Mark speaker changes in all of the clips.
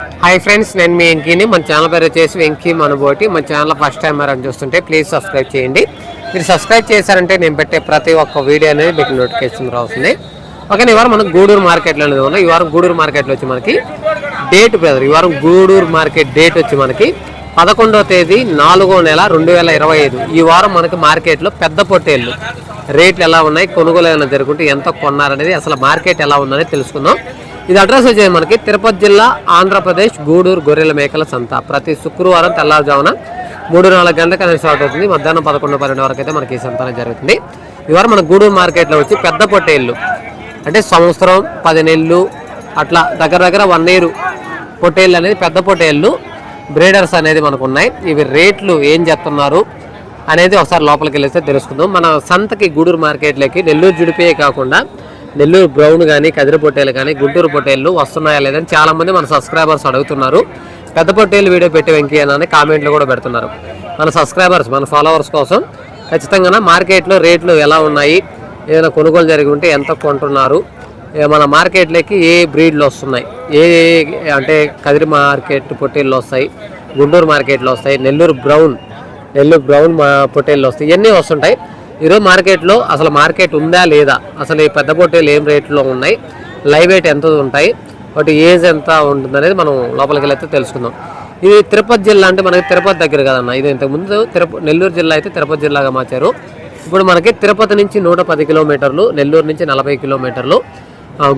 Speaker 1: Hi friends నేను మీ వెంకీని. మన channel పేరు వచ్చేసి వెంకీ మనబోటి. మన ఛానల్ ఫస్ట్ టైం అని చూస్తుంటే ప్లీజ్ సబ్స్క్రైబ్ చేయండి. మీరు సబ్స్క్రైబ్ చేశారంటే నేను పెట్టే ప్రతి ఒక్క వీడియో అనేది మీకు నోటిఫికేషన్ రావుతుంది ఓకే ఈ వారం మనకు గూడూరు మార్కెట్లో అనేది ఉంది. ఈ వారం గూడూరు మార్కెట్లో వచ్చి మనకి డేట్ బ్రదర్ ఈ వారం గూడూరు మార్కెట్ డేట్ వచ్చి మనకి పదకొండవ తేదీ నాలుగో నెల రెండు వేల ఇరవై ఐదు. ఈ వారం మనకి మార్కెట్లో పెద్ద పొట్టేళ్ళు. రేట్లు ఎలా ఉన్నాయి? కొనుగోలు ఏమైనా జరుగుతుంటే ఎంత కొన్నారనేది అసలు మార్కెట్ ఎలా ఉందనేది తెలుసుకుందాం. ఇది అడ్రస్ వచ్చేది మనకి తిరుపతి జిల్లా ఆంధ్రప్రదేశ్ గూడూరు గొర్రెల మేకల సంత. ప్రతి శుక్రవారం తెల్లారుజామున మూడు నాలుగు గంటలకు అనేది స్టార్ట్ అవుతుంది. మధ్యాహ్నం పదకొండు పన్నెండు వరకు అయితే మనకి ఈ సంత జరుగుతుంది. ఇవాళ మన గూడూరు మార్కెట్లో వచ్చి పెద్ద పొట్టేళ్ళు అంటే సంవత్సరం పది నెలలు అట్లా దగ్గర దగ్గర వన్ ఇయర్ పొట్టేళ్ళు అనేది పెద్ద పొట్టేళ్ళు బ్రీడర్స్ అనేది మనకు ఉన్నాయి ఇవి రేట్లు ఏం చెప్తున్నారు అనేది ఒకసారి లోపలికి వెళ్ళేస్తే తెలుసుకుందాం. మన సంతకి గూడూరు మార్కెట్లోకి నెల్లూరు జుడిపే కాకుండా నెల్లూరు బ్రౌన్ కానీ కదిరి పొట్టేలు కానీ గుంటూరు పొట్టేళ్ళు వస్తున్నాయా లేదని చాలామంది మన సబ్స్క్రైబర్స్ అడుగుతున్నారు. పెద్ద పొట్టేలు వీడియో పెట్టి వెంకయ్యనని కామెంట్లు కూడా పెడుతున్నారు. మన సబ్స్క్రైబర్స్ మన ఫాలోవర్స్ కోసం ఖచ్చితంగా మార్కెట్లో రేట్లు ఎలా ఉన్నాయి? ఏదైనా కొనుగోలు జరిగి ఉంటే ఎంత కొంటున్నారు? మన మార్కెట్లోకి ఏ బ్రీడ్లు వస్తున్నాయి? ఏ ఏ- అంటే కదిరి మార్కెట్ పొట్టేళ్ళు వస్తాయి గుంటూరు మార్కెట్లో వస్తాయి నెల్లూరు బ్రౌన్ నెల్లూరు బ్రౌన్ మా పొట్టేళ్ళు వస్తాయి ఇవన్నీ వస్తుంటాయి. ఈరోజు మార్కెట్లో అసలు మార్కెట్ ఉందా లేదా? అసలు ఈ పెద్ద పొట్టేలు ఏం రేట్లో ఉన్నాయి? లైవ్ వెయిట్ ఎంత ఉంటాయి? వాటి ఏజ్ ఎంత ఉంటుంది అనేది మనం లోపలికి వెళ్ళైతే తెలుసుకుందాం. ఇది తిరుపతి జిల్లా అంటే మనకి తిరుపతి దగ్గర కదన్న. ఇది ఇంతకుముందు తిరుపతి నెల్లూరు జిల్లా అయితే తిరుపతి జిల్లాగా మార్చారు. ఇప్పుడు మనకి తిరుపతి నుంచి నూట పది కిలోమీటర్లు నెల్లూరు నుంచి నలభై కిలోమీటర్లు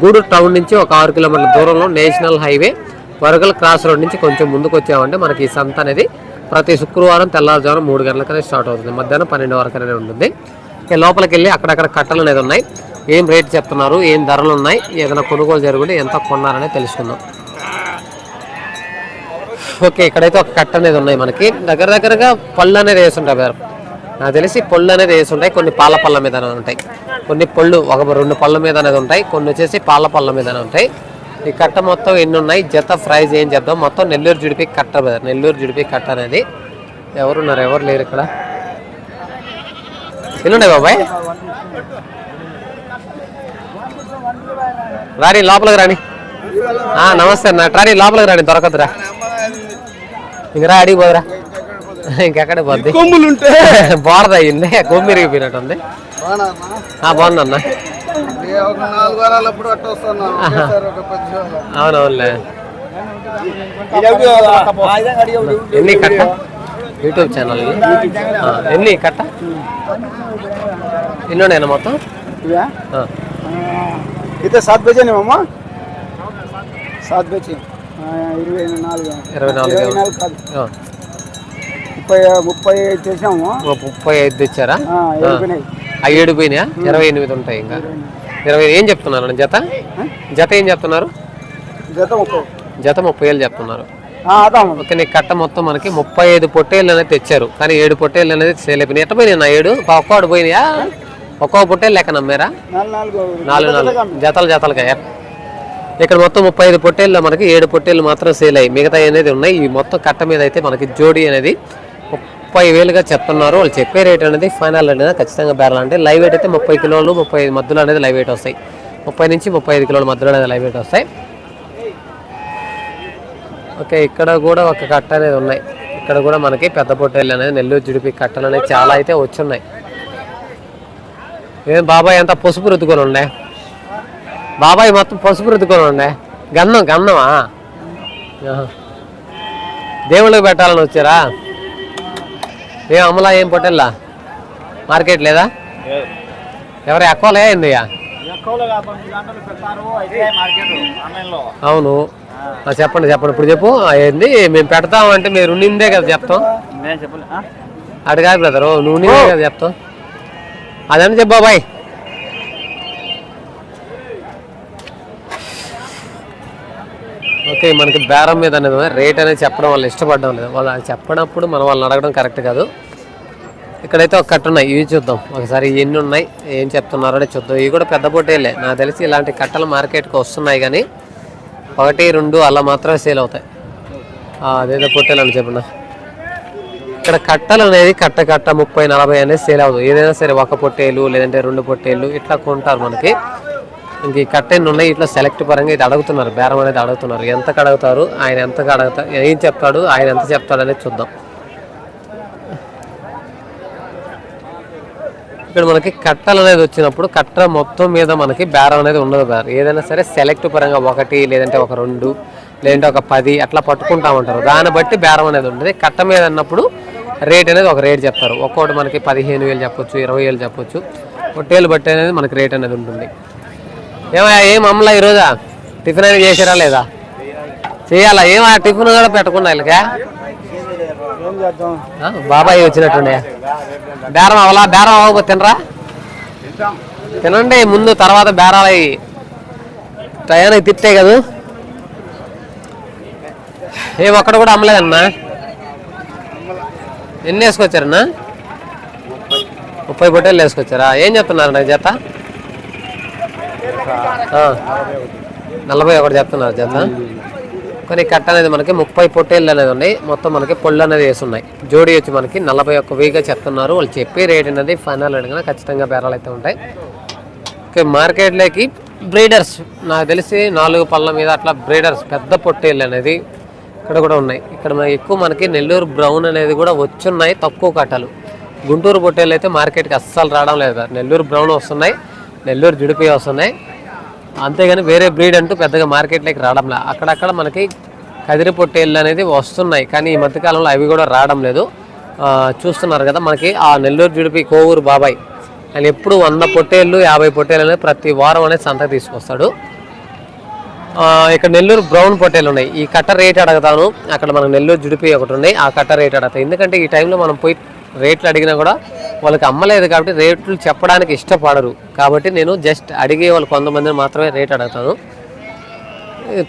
Speaker 1: గూడూరు టౌన్ నుంచి ఒక ఆరు కిలోమీటర్ల దూరంలో national highway Warangal cross road నుంచి కొంచెం ముందుకు వచ్చామంటే మనకి ఈ సంత అనేది ప్రతి శుక్రవారం తెల్లవారుజామున మూడు గంటలకనే స్టార్ట్ అవుతుంది. మధ్యాహ్నం పన్నెండు వరకు అనేది ఉంటుంది. లోపలికి వెళ్ళి అక్కడక్కడ కట్టలు అనేది ఉన్నాయి. ఏం రేట్ చెప్తున్నారు? ఏం ధరలు ఉన్నాయి? ఏదైనా కొనుగోలు జరుగుంటే ఎంత కొన్నారనే తెలుసుకుందాం. ఓకే ఇక్కడైతే ఒక కట్ట అనేది ఉన్నాయి మనకి. దగ్గర దగ్గరగా పళ్ళు అనేది వేసుంటాయి ఉంటాయి నాకు తెలిసి పళ్ళు అనేది వేసుంటాయి కొన్ని పాల పళ్ళ మీద ఉంటాయి. కొన్ని పళ్ళు ఒక రెండు పళ్ళ మీద అనేది ఉంటాయి. కొన్ని వచ్చేసి పాల పళ్ళ మీద ఉంటాయి. ఈ కట్ట మొత్తం ఎన్ని ఉన్నాయి జత ప్రైజ్ ఏం చెప్దాం మొత్తం నెల్లూరు జుడిపి కట్ట బ్రదర్. నెల్లూరు జుడిపి కట్ట అనేది. ఎవరున్నారు? ఎవరు లేరు ఇక్కడ? ఎన్ని ఉన్నాయి బాబాయ్? రాని లోపలికి రాని. ఆ, నమస్తే అన్న. ట్రాని లోపలికి రాని దొరకదురా. ఇంకరా అడిగి పోదురా. ఇంకెక్కడ పోద్ది?
Speaker 2: కొమ్ములుంటే
Speaker 1: బోరద అయ్యింది కొమ్మి ఇరిగిపోయినట్టుంది ఆ, బాగుందన్న
Speaker 2: ఒక నాలుగు వారాలప్పుడు అట్ట వస్తున్నాను. ఒకసారి ఒక పది వారాలు.
Speaker 1: అవునవునులే. ఎన్ని కట్ట? యూట్యూబ్ ఛానల్ ఎన్ని కట్ట? ఎన్ని ఉన్నాయన్న మొత్తం
Speaker 2: ఇదే సాత్ బజే అమ్మా సాత్ బజే. ఇరవై నాలుగు.
Speaker 1: ఇరవై
Speaker 2: కాదు. ముప్పై ముప్పై చేసాము
Speaker 1: ఓ ముప్పై ఐదు ఇచ్చారా
Speaker 2: ఆ, వెళ్ళిపోయినాయి
Speaker 1: ఆ ఏడు పోయినాయా? ఇరవై ఎనిమిది ఉంటాయి ఇంకా. ఇరవై ఏం చెప్తున్నారు జత? జత ఏం చెప్తున్నారు?
Speaker 2: జత ముప్పై.
Speaker 1: జత ముప్పై ఏళ్ళు చెప్తున్నారు. ఓకే నీ కట్ట మొత్తం మనకి ముప్పై ఐదు పొట్టేళ్ళు అనేది తెచ్చారు. కానీ ఏడు పొట్టేళ్ళు అనేది సేల్ అయిపోయినాయి ఎట్ట పోయినాయి నా ఏడు? ఒక్కోడు పోయినాయా? ఒక్కో పొట్టేళ్ళు లెక్క నమ్మారా?
Speaker 2: నాలుగు నాలుగు.
Speaker 1: నాలుగు నాలుగు. జతలు జతలుగా. ఇక్కడ మొత్తం ముప్పై ఐదు పొట్టేళ్ళు మనకి ఏడు పొట్టేళ్ళు మాత్రం సేల్ అయ్యి మిగతా అనేది ఉన్నాయి. ఈ మొత్తం కట్ట మీద అయితే మనకి జోడీ అనేది ముప్పై వేలుగా చెప్తున్నారు. వాళ్ళు చెప్పే రేట్ అనేది ఫైనల్ అనేది ఖచ్చితంగా బేరాలు. అంటే లైవ్ వెయిట్ అయితే ముప్పై కిలోలు ముప్పై ఐదు మధ్యలో అనేది లైవ్ వెయిట్ వస్తాయి. ముప్పై నుంచి ముప్పై ఐదు కిలోల మధ్యలో అనేది లైవ్ వెయిట్ వస్తాయి. ఓకే ఇక్కడ కూడా ఒక కట్ట అనేది ఉన్నాయి. ఇక్కడ కూడా మనకి పెద్ద పొట్టేళ్ళు అనేది నెల్లూరు జుడిపి కట్టలు అనేది చాలా అయితే వచ్చున్నాయి. ఏం బాబాయ్ అంతా పసుపు రుద్దుకొని ఉండే? బాబాయ్ మొత్తం పసుపు రుద్దుకొని ఉండే? గన్నం గన్నమా? దేవుళ్ళకి పెట్టాలని వచ్చారా? ఏం అమలా ఏం పొట్టెల్లా మార్కెట్ లేదా? ఎవరి అక్కలే ఏందయ్యా అవును. చెప్పండి చెప్పండి. ఇప్పుడు చెప్పు. ఏంది? మేము పెడతాం అంటే మీరు నిందే కదా చెప్తాం. కాదు బ్రదర్ నువ్వు నిందే కదా చెప్తాం. అదని చెప్పు బాబాయ్? ఓకే మనకి బేరం మీద అనేది రేట్ అనేది చెప్పడం వాళ్ళు ఇష్టపడడం లేదు. వాళ్ళు అది చెప్పినప్పుడు మనం వాళ్ళని అడగడం కరెక్ట్ కాదు. ఇక్కడైతే ఒక కట్ట ఉన్నాయి. ఇవి చూద్దాం. ఒకసారి ఎన్ని ఉన్నాయి ఏం చెప్తున్నారో అనేది చూద్దాం. ఇవి కూడా పెద్ద పొట్టేలే నాకు తెలిసి ఇలాంటి కట్టలు మార్కెట్కి వస్తున్నాయి కానీ ఒకటి రెండు అలా మాత్రమే సేల్ అవుతాయి. అదేదో పొట్టేలు అని చెప్పిన. ఇక్కడ కట్టలు అనేది కట్ట కట్ట ముప్పై నలభై అనేది సేల్ అవుతుంది ఏదైనా సరే ఒక పొట్టేలు లేదంటే రెండు పొట్టేలు ఇట్లా కొంటారు మనకి. ఇంక ఈ ఉన్నాయి? ఇట్లా సెలెక్ట్ పరంగా ఇది అడుగుతున్నారు. బేరం అనేది అడుగుతున్నారు. ఎంతకు అడుగుతారు ఆయన ఎంతకు అడుగుతారు ఏం చెప్తాడు? ఆయన ఎంత చెప్తాడు అనేది చూద్దాం. ఇక్కడ మనకి కట్టలు అనేది వచ్చినప్పుడు కట్ట మొత్తం మీద మనకి బేరం అనేది ఉండదు బేరం ఏదైనా సరే సెలెక్ట్ పరంగా ఒకటి లేదంటే ఒక రెండు లేదంటే ఒక పది అట్లా పట్టుకుంటా ఉంటారు. దాన్ని బట్టి బేరం అనేది ఉంటుంది. కట్ట మీద అన్నప్పుడు రేట్ అనేది ఒక రేట్ చెప్తారు. ఒక్కొక్కటి మనకి పదిహేను వేలు చెప్పొచ్చు ఇరవై వేలు చెప్పొచ్చు. పొట్టేలు బట్టి అనేది మనకి రేట్ అనేది ఉంటుంది. ఏమయ్యా ఏం అమ్మలా ఈరోజా? టిఫిన్ అనేది చేసారా లేదా? చేయాలా? ఏమా టిఫిన్ కూడా పెట్టకుండా వీళ్ళకా? బాబాయ్ వచ్చినట్టుండే. బేరం అవలా బేరం అవ్వకపోతే తినరా? తినండి ముందు తర్వాత బేరాలు అయ్యి. టయానికి తిట్టే కదా? ఏ ఒక్కడ కూడా అమ్మలేదన్నా? ఎన్ని వేసుకొచ్చారన్నా? ముప్పై. పొట్టేళ్ళు వేసుకొచ్చారా? ఏం చెప్తున్నారు నా చేత నలభై ఒకటి చెప్తున్నారు జత. కానీ కట్ట అనేది మనకి ముప్పై పొట్టేళ్ళు అనేది ఉన్నాయి. మొత్తం మనకి పొళ్ళు అనేది వేసి ఉన్నాయి. జోడి వచ్చి మనకి నలభై ఒక్క వెయ్యిగా చెప్తున్నారు వాళ్ళు చెప్పే రేట్ అనేది ఫైనల్ అడిగినా ఖచ్చితంగా బేరాలు అయితే ఉంటాయి. ఓకే మార్కెట్లోకి బ్రీడర్స్. నాకు తెలిసి నాలుగు పళ్ళ మీద అట్లా బ్రీడర్స్ పెద్ద పొట్టేళ్ళు అనేది ఇక్కడ కూడా ఉన్నాయి. ఇక్కడ ఎక్కువ మనకి నెల్లూరు బ్రౌన్ అనేది కూడా వచ్చున్నాయి తక్కువ కట్టలు. గుంటూరు పొట్టేళ్ళు అయితే మార్కెట్కి అస్సలు రావడం లేదు. నెల్లూరు బ్రౌన్ వస్తున్నాయి. నెల్లూరు జుడిపి వస్తున్నాయి అంతేగాని వేరే బ్రీడ్ అంటూ పెద్దగా మార్కెట్లోకి రావడం లేదు. అక్కడక్కడ మనకి కదిరి పొట్టేళ్ళు అనేది వస్తున్నాయి. కానీ ఈ మధ్యకాలంలో అవి కూడా రావడం లేదు. చూస్తున్నారు కదా మనకి ఆ నెల్లూరు జుడిపి కోవూరు బాబాయ్. ఆయన ఎప్పుడు వంద పొట్టేళ్ళు యాభై పొట్టేళ్ళు అనేది ప్రతి వారం అనేది సంతకు తీసుకొస్తాడు. ఇక్కడ నెల్లూరు బ్రౌన్ పొట్టేలు ఉన్నాయి. ఈ కట్ట రేట్ అడుగుతాను. అక్కడ మనకు నెల్లూరు జుడిపి ఒకటి ఉన్నాయి ఆ కట్ట రేట్ అడుగుతాను. ఎందుకంటే ఈ టైంలో మనం పోయి రేట్లు అడిగినా కూడా వాళ్ళకి అమ్మలేదు కాబట్టి రేట్లు చెప్పడానికి ఇష్టపడరు. కాబట్టి నేను జస్ట్ అడిగే వాళ్ళు కొంతమందిని మాత్రమే రేట్ అడుగుతాను.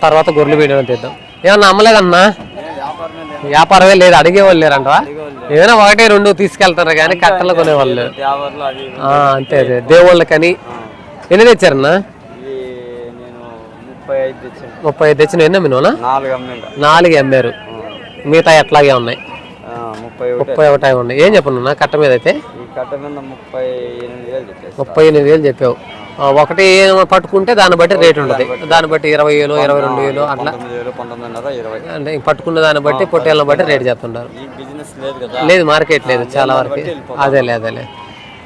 Speaker 1: తర్వాత గొర్రెలు వీడియో తీద్దాం. ఏమన్నా అమ్మలేదన్నా? వ్యాపారమే లేదు అడిగేవాళ్ళు లేరంటవా? ఏదైనా ఒకటి రెండు తీసుకెళ్తారు కానీ కట్టలు కొనేవాళ్ళు అంతే అదే దేవుళ్ళకని ఎన్ని తెచ్చారన్నా?
Speaker 2: ముప్పై ఐదు తెచ్చాను.
Speaker 1: ఎన్ని
Speaker 2: అమ్మిండ
Speaker 1: నాలుగు అమ్మారు. మిగతా ఎట్లాగే ఉన్నాయి.
Speaker 2: ముప్పై ఒకటి
Speaker 1: ఉన్నాయి. ఏం చెప్పను కట్ట మీద అయితే?
Speaker 2: ఈ కట్ట మీద ముప్పై ఎనిమిది వేలు తెచ్చేసి
Speaker 1: ముప్పై ఎనిమిది వేలు చెప్పావు. ఒకటి పట్టుకుంటే దాన్ని బట్టి రేట్ ఉంటుంది. దాన్ని బట్టి ఇరవై వేలు ఇరవై రెండు వేలు అట్లా. అంటే పట్టుకున్న దాన్ని బట్టి పొట్టేళ్ళని బట్టి రేట్ చెప్తుంటారు.
Speaker 2: లేదు
Speaker 1: మార్కెట్ లేదు చాలా వరకు. అదేలే అదేలే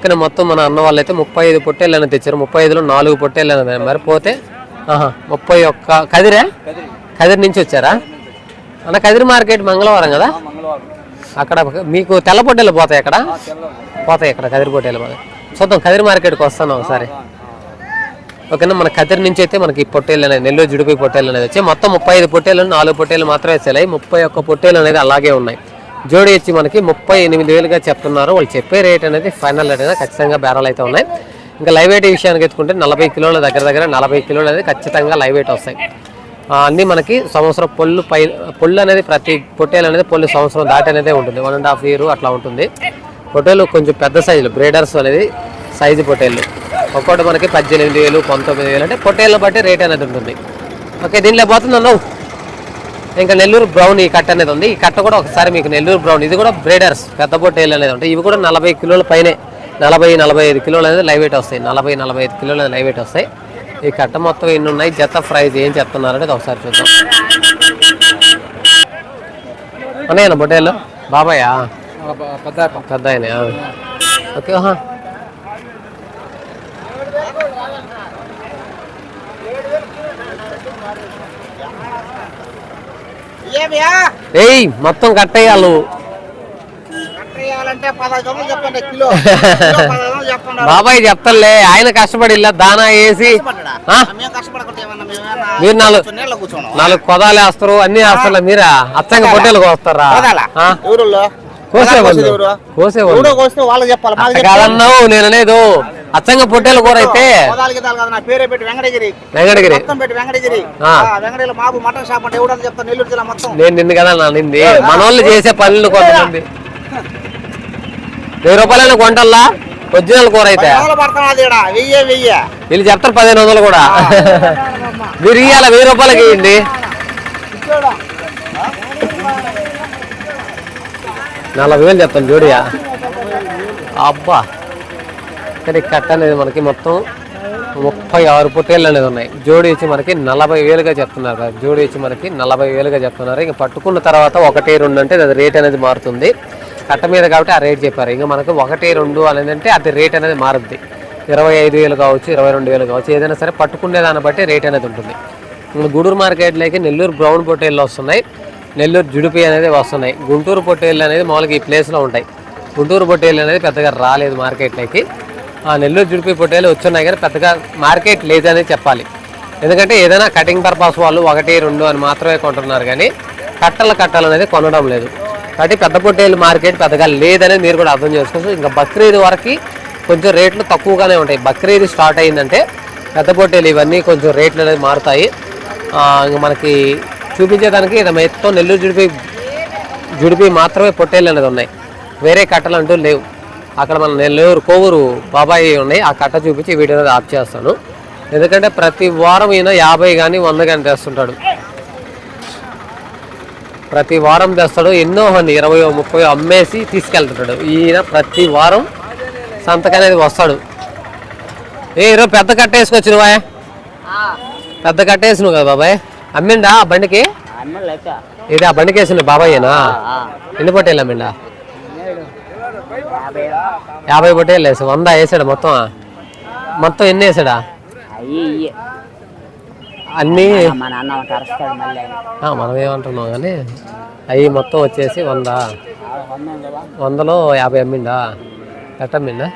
Speaker 1: కానీ మొత్తం మన అన్న వాళ్ళు అయితే ముప్పై ఐదు పొట్టేళ్ళని తెచ్చారు. ముప్పై ఐదులో నాలుగు పొట్టేళ్ళని మరి పోతే? ముప్పై ఒక్క. కదిరే? కదిరి. నుంచి వచ్చారా? అన్న కదిరి మార్కెట్ మంగళవారం కదా? అక్కడ మీకు తెల్ల పొట్టేలు పోతాయి అక్కడ? పోతాయి ఇక్కడ కదిరి పొట్టేలు పోతాయి. చూద్దాం కదిరి మార్కెట్కి వస్తాను ఒకసారి. ఓకేనా మన కదిరి నుంచి అయితే మనకి ఈ పొట్టేలు అనేది నెల్లూరు జుడిపి పొట్టేలు అనేది వచ్చి మొత్తం ముప్పై ఐదు పొట్టేలు నాలుగు పొట్టేలు మాత్రమే సెలయి ముప్పై ఒక్క పొట్టేలు అనేది అలాగే ఉన్నాయి. జోడి వచ్చి మనకి ముప్పై ఎనిమిది వేలుగా చెప్తున్నారు. వాళ్ళు చెప్పే రేట్ అనేది ఫైనల్ రేట్ అనేది ఖచ్చితంగా బేరాలు అయితే ఉన్నాయి. ఇంకా లైవ్ వెయిట్ విషయానికి ఎత్తుకుంటే నలభై కిలోల దగ్గర దగ్గర నలభై కిలోలు అనేది ఖచ్చితంగా లైవ్ వెయిట్ వస్తాయి. అన్నీ మనకి సంవత్సరం పొల్లు పై పొల్లు అనేది ప్రతి పొట్టేలు అనేది పొల్లు సంవత్సరం దాటి అనేది ఉంటుంది. వన్ అండ్ హాఫ్ ఇయర్ అట్లా ఉంటుంది. పొట్టేలు కొంచెం పెద్ద సైజులు బ్రేడర్స్ అనేది సైజు పొట్టేళ్ళు ఒక్కొక్కటి మనకి పద్దెనిమిది వేలు పంతొమ్మిది వేలు అంటే పొట్టేళ్ళ బట్టి రేట్ అనేది ఉంటుంది. ఓకే దీనిలో పోతుంది? అన్నావు ఇంకా నెల్లూరు బ్రౌన్ ఈ కట్ట అనేది ఉంది. ఈ కట్ట కూడా ఒకసారి మీకు నెల్లూరు బ్రౌన్ ఇది కూడా బ్రేడర్స్ పెద్ద పొట్టేళ్ళు అనేది ఉంటాయి. ఇవి కూడా నలభై కిలోల పైనే నలభై నలభై ఐదు కిలోలు అనేది లైవ్ వెయిట్ వస్తాయి. నలభై నలభై ఐదు కిలోలు అనేది లైవ్ వెయిట్ వస్తాయి. ఈ కట్ట మొత్తం ఎన్ని ఉన్నాయి? జత ప్రైస్ ఏం చెప్తున్నారు అనేది ఒకసారి చూద్దాం. అన్నయ్య పొట్టేళ్ళు బాబాయా?
Speaker 2: పెద్ద
Speaker 1: ఆయన ఓకే ఏయ్ మొత్తం
Speaker 2: వందలు చెప్పండి
Speaker 1: బాబాయ్ చెప్తాలే ఆయన కష్టపడి ఇలా దానా వేసి మీరు నాలుగు నాలుగు కొదాలు వేస్తారు అన్ని వేస్తారు మీరా? అచ్చంగా పొట్టేలు కోస్తారా? కోసేవాళ్ళు? కోసేవాళ్ళు. కాదన్నావు నేను అనేది అచ్చంగా పొట్టేలు కూర అయితే.
Speaker 2: వెంకటగిరి.
Speaker 1: నేను నిన్ను కదా నింది మన వాళ్ళు చేసే పనులు కొంతమంది. వెయ్యి రూపాయలైనా కొంటల్లా? ఒరిజినల్ కూర అయితే. వీళ్ళు చెప్తారు పదిహేను వందలు కూడా. మీరు ఇయ్యాల వెయ్యి రూపాయలకి ఇవ్వండి నలభై వేలు చెప్తాను జోడియా అబ్బా. కానీ కట్ట అనేది మనకి మొత్తం ముప్పై ఆరు పొట్టేళ్ళు అనేది ఉన్నాయి. జోడి వచ్చి మనకి నలభై వేలుగా చెప్తున్నారు కదా. జోడి వచ్చి మనకి నలభై వేలుగా చెప్తున్నారు. ఇంకా పట్టుకున్న తర్వాత ఒకటి రెండు అంటే అది రేట్ అనేది మారుతుంది. కట్ట మీద కాబట్టి ఆ రేట్ చెప్పారు. ఇంకా మనకు ఒకటి రెండు అనేది అది రేట్ అనేది మారుద్ది. ఇరవై ఐదు వేలు కావచ్చు ఇరవై రెండు వేలు కావచ్చు ఏదైనా సరే పట్టుకునే దాన్ని బట్టి రేట్ అనేది ఉంటుంది. ఇంకా గూడూరు మార్కెట్లోకి నెల్లూరు బ్రౌన్ పొట్టేళ్ళు వస్తున్నాయి. నెల్లూరు జుడిపి అనేది వస్తున్నాయి. గుంటూరు పొట్టేళ్ళు అనేది మామూలుగా ఈ ప్లేస్లో ఉంటాయి. గుంటూరు పొట్టేళ్ళు అనేది పెద్దగా రాలేదు మార్కెట్లోకి. ఆ నెల్లూరు జుడిపి పొట్టేళ్ళు వచ్చున్నాయి కానీ పెద్దగా మార్కెట్ లేదని చెప్పాలి. ఎందుకంటే ఏదైనా కటింగ్ పర్పస్ వాళ్ళు ఒకటి రెండు అని మాత్రమే కొంటున్నారు కానీ కట్టల కట్టలు అనేది కొనడం లేదు. కాబట్టి పెద్ద పొట్టేలు మార్కెట్ పెద్దగా లేదని మీరు కూడా అర్థం చేసుకోవచ్చు. ఇంకా బక్రీద్ వరకు కొంచెం రేట్లు తక్కువగానే ఉంటాయి. బక్రీద్ స్టార్ట్ అయిందంటే పెద్ద పొట్టేలు ఇవన్నీ కొంచెం రేట్లు అనేది మారుతాయి. ఇంకా మనకి చూపించేదానికి ఇది మొత్తం నెల్లూరు జుడిపి జుడిపి మాత్రమే పొట్టేలు అనేది ఉన్నాయి. వేరే కట్టలు అంటూ లేవు. అక్కడ మన నెల్లూరు కోవూరు బాబాయి ఉన్నాయి. ఆ కట్ట చూపించి వీడియో ఆఫ్ చేస్తాను. ఎందుకంటే ప్రతి వారం ఈయన యాభై కానీ వంద కానీ తెస్తుంటాడు. ప్రతి వారం తెస్తాడు. ఎన్నో మంది ఇరవై ముప్పై అమ్మేసి తీసుకెళ్తుంటాడు. ఈయన ప్రతి వారం సంతకం అనేది వస్తాడు. ఏ ఈరోజు పెద్ద కట్ట వేసుకొచ్చినవా పెద్ద కట్ట వేసినావు కదా బాబాయ్? అమ్మిండా ఆ బండికి? ఇది ఆ బండికి వేసిన బాబాయేనా ఎన్ని పొట్టేళ్ళు అమ్మిండా? యాభై. పొట్టేళ్ళు వేసా వంద వేసాడా మొత్తం? మొత్తం ఎన్ని వేసాడా. అన్నీ
Speaker 3: మా నాన్న ఒకటి అరుస్తాడు మళ్ళీ ఆయన.
Speaker 1: ఆ, మనం ఏమంటున్నాం కానీ అవి మొత్తం వచ్చేసి వంద. వందలో యాభై అమ్మిండా? ఎట్ట అమ్మిండా?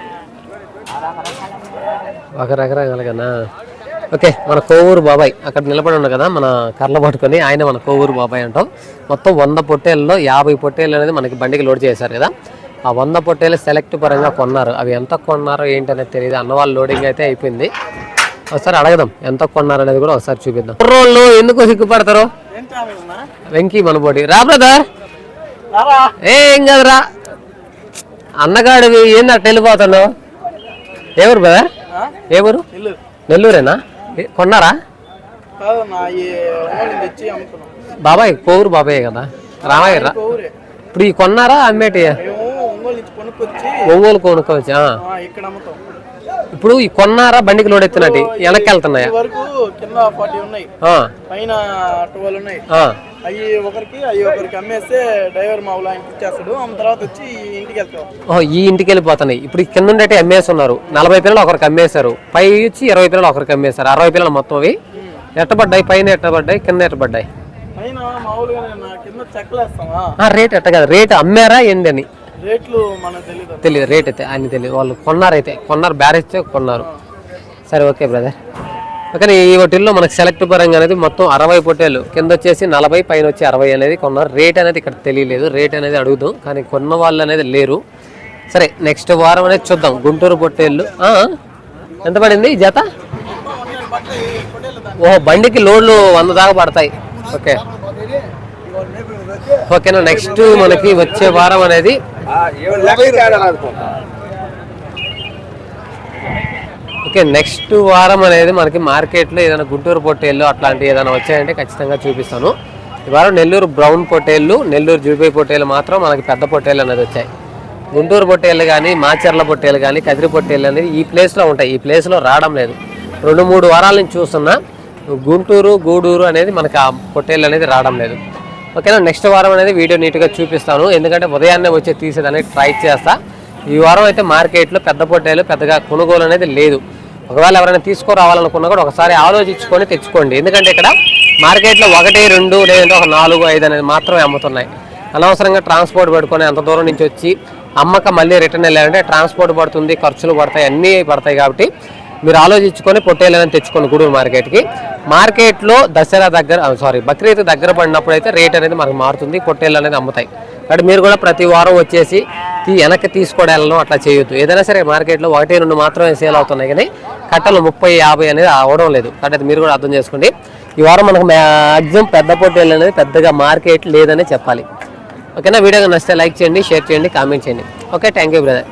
Speaker 1: ఒక రకరకాలుగానా? ఓకే మన కోవూరు బాబాయ్ అక్కడ నిలబడి ఉన్నాడు కదా మన కర్ల పట్టుకొని ఆయన మన కోవూరు బాబాయ్ అంటాం. మొత్తం వంద పొట్టేళ్ళలో యాభై పొట్టేళ్ళు అనేది మనకి బండికి లోడ్ చేశారు కదా. ఆ వంద పొట్టేళ్ళు సెలెక్ట్ పరంగా కొన్నారు. అవి ఎంత కొన్నారో ఏంటనేది తెలియదు అన్న వాళ్ళు లోడింగ్ అయితే అయిపోయింది. ఒకసారి అడగదాం ఎంత కొన్నారు అనేది కూడా ఒకసారి చూపిద్దాం. కుర్రోళ్ళు ఎందుకు సిగ్గుపడతారు? వెంకీ మనబోటి. రా బ్రదర్. ఏం కదరా. అన్నగాడివి ఏంది అట్ట వెళ్ళిపోతున్నావు? ఏ ఊరు బ్రదర్ ఊరు నెల్లూరేనా? కొన్నారా? బాబాయ్ కోవూరు బాబాయ్ కదా. రామయ్య ఇప్పుడు ఈ కొన్నారా అమ్మేటి
Speaker 2: ఒంగోలు
Speaker 1: కొనుక్కోవచ్చు ఇప్పుడు ఈ కొన్నారా బండికి లోడ్ ఎత్తినట్టు? వెనక్కి వెళ్తున్నాయా
Speaker 2: ఈ వరకు కింద ఫార్టీ ఉన్నాయి.
Speaker 1: ఆ,
Speaker 2: పైన ట్వెల్వ్ ఉన్నాయి.
Speaker 1: ఆ.
Speaker 2: అవి ఒకరికి అవి ఒకరికి అమ్మేస్తే డ్రైవర్ మా ఊళ్ళో ఆయనకి ఇచ్చేస్తాడు. ఆమె తర్వాత వచ్చి ఇంటికి వెళ్తాం.
Speaker 1: ఈ ఇంటికి వెళ్ళిపోతున్నాయి. ఇప్పుడు ఈ కింద ఉండేటి అమ్మేస్తున్నారు నలభై పిల్లలు ఒకరికి అమ్మేశారు. పై వచ్చి ఇరవై పిల్లలు ఒకరికి అమ్మేశారు. అరవై పిల్లలు మొత్తం అవి. ఎట్టబడ్డాయి? పైన ఎట్టబడ్డాయి? కింద ఎట్టబడ్డాయి? ఆ, రేట్ ఎట్ట కదా. రేట్ అమ్మారా ఏంది అని.
Speaker 2: రేట్లు తెలియదు
Speaker 1: రేట్ అయితే ఆయన తెలియదు వాళ్ళు కొన్నారైతే కొన్నారు బ్యారేజ్ కొన్నారు. సరే ఓకే బ్రదర్. ఓకే ఈ హోటల్లో మనకు సెలెక్ట్ పరంగా అనేది మొత్తం అరవై పొట్టేలు. కింద వచ్చేసి నలభై పైన వచ్చి అరవై అనేది కొన్నారు. రేట్ అనేది ఇక్కడ తెలియలేదు. రేట్ అనేది అడుగుదాం. కానీ కొన్న వాళ్ళు అనేది లేరు. సరే నెక్స్ట్ వారం అనేది చూద్దాం. గుంటూరు పొట్టేళ్ళు. ఎంత పడింది ఈ జత? ఓహో బండికి లోడ్లు వంద దాకా పడతాయి. ఓకే. ఓకేనా నెక్స్ట్ మనకి వచ్చే వారం అనేది? ఓకే నెక్స్ట్ వారం అనేది మనకి మార్కెట్లో ఏదైనా గుంటూరు పొట్టేళ్ళు అట్లాంటివి ఏదైనా వచ్చాయంటే ఖచ్చితంగా చూపిస్తాను. ఈ వారం నెల్లూరు బ్రౌన్ పొట్టేళ్ళు నెల్లూరు జుడిపై పొట్టేళ్ళు మాత్రం మనకి పెద్ద పొట్టేళ్ళు అనేది వచ్చాయి. గుంటూరు పొట్టేళ్ళు కానీ మాచర్ల పొట్టేళ్ళు కానీ కదిరి పొట్టేళ్ళు అనేది ఈ ప్లేస్లో ఉంటాయి. ఈ ప్లేస్లో రావడం లేదు. రెండు మూడు వారాల నుంచి చూస్తున్నా గుంటూరు గూడూరు అనేది మనకి ఆ పొట్టేళ్ళు అనేది రావడం లేదు. ఓకేనా? నెక్స్ట్ వారం అనేది వీడియో నీట్గా చూపిస్తాను. ఎందుకంటే ఉదయాన్నే వచ్చి తీసేదానికి ట్రై చేస్తా. ఈ వారం అయితే మార్కెట్లో పెద్ద పొట్టేలు పెద్దగా కొనుగోలు అనేది లేదు. ఒకవేళ ఎవరైనా తీసుకురావాలనుకున్నా కూడా ఒకసారి ఆలోచించుకొని తెచ్చుకోండి. ఎందుకంటే ఇక్కడ మార్కెట్లో ఒకటి రెండు లేదంటే ఒక నాలుగు ఐదు అనేది మాత్రమే అమ్ముతున్నాయి. అనవసరంగా ట్రాన్స్పోర్ట్ పెట్టుకొని అంత దూరం నుంచి వచ్చి అమ్మక మళ్ళీ రిటర్న్ వెళ్ళాలంటే ట్రాన్స్పోర్ట్ పడుతుంది ఖర్చులు పడతాయి అన్నీ పడతాయి కాబట్టి మీరు ఆలోచించుకొని పొట్టేళ్ళని తెచ్చుకోండి గూడూరు మార్కెట్కి. మార్కెట్లో దసరా దగ్గర సారీ బక్రీద్ దగ్గర పడినప్పుడు అయితే రేట్ అనేది మనకు మారుతుంది పొట్టేళ్ళు అనేది అమ్ముతాయి. కాబట్టి మీరు కూడా ప్రతి వారం వచ్చేసి వెనక్కి తీసుకోవడం వెళ్ళడం అట్లా చేయొద్దు. ఏదైనా సరే మార్కెట్లో ఒకటి రెండు మాత్రమే సేల్ అవుతున్నాయి కానీ కట్టలు ముప్పై యాభై అనేది అవడం లేదు. కాబట్టి మీరు కూడా అర్థం చేసుకోండి. ఈ వారం మనకు మ్యాక్సిమం పెద్ద పొట్టేళ్ళు అనేది పెద్దగా మార్కెట్ లేదనే చెప్పాలి. ఓకేనా? వీడియో నచ్చితే లైక్ చేయండి షేర్ చేయండి కామెంట్ చేయండి. Okay thank you brother.